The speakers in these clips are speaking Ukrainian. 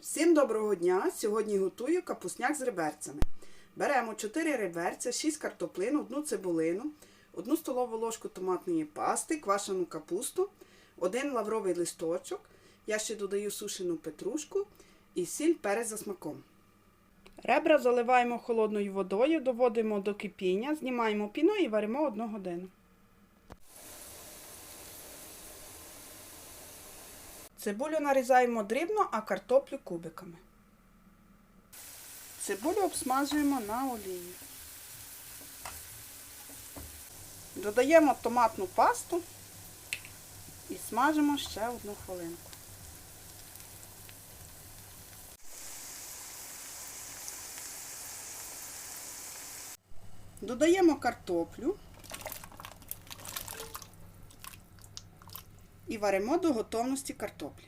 Всім доброго дня! Сьогодні готую капусняк з реберцями. Беремо 4 реберця, 6 картоплин, 1 цибулину, 1 столову ложку томатної пасти, квашену капусту, 1 лавровий листочок. Я ще додаю сушену петрушку і сіль перець за смаком. Ребра заливаємо холодною водою, доводимо до кипіння, знімаємо піну і варимо 1 годину. Цибулю нарізаємо дрібно, а картоплю кубиками. Цибулю обсмажуємо на олії. Додаємо томатну пасту і смажимо ще одну хвилинку. Додаємо картоплю і варимо до готовності картоплі.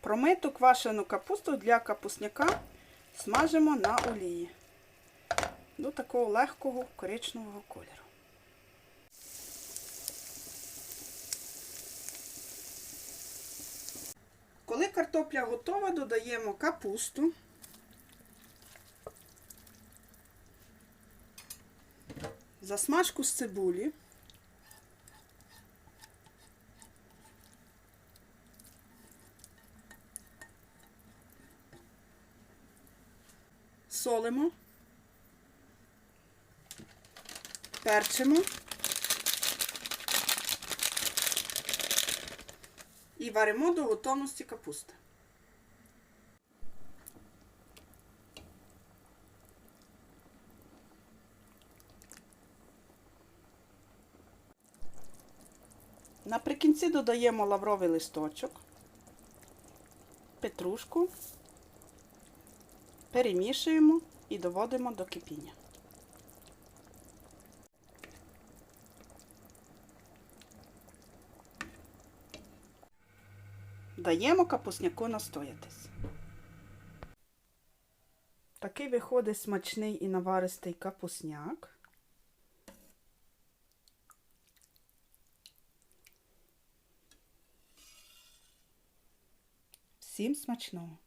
Промиту квашену капусту для капусняка смажимо на олії до такого легкого коричневого кольору. Коли картопля готова, додаємо капусту. Засмажку з цибулі. Солимо, перчимо і варимо до готовності капусти. Наприкінці додаємо лавровий листочок, петрушку, перемішуємо і доводимо до кипіння. Даємо капусняку настоятись. Такий виходить смачний і наваристий капусняк. Всім смачного!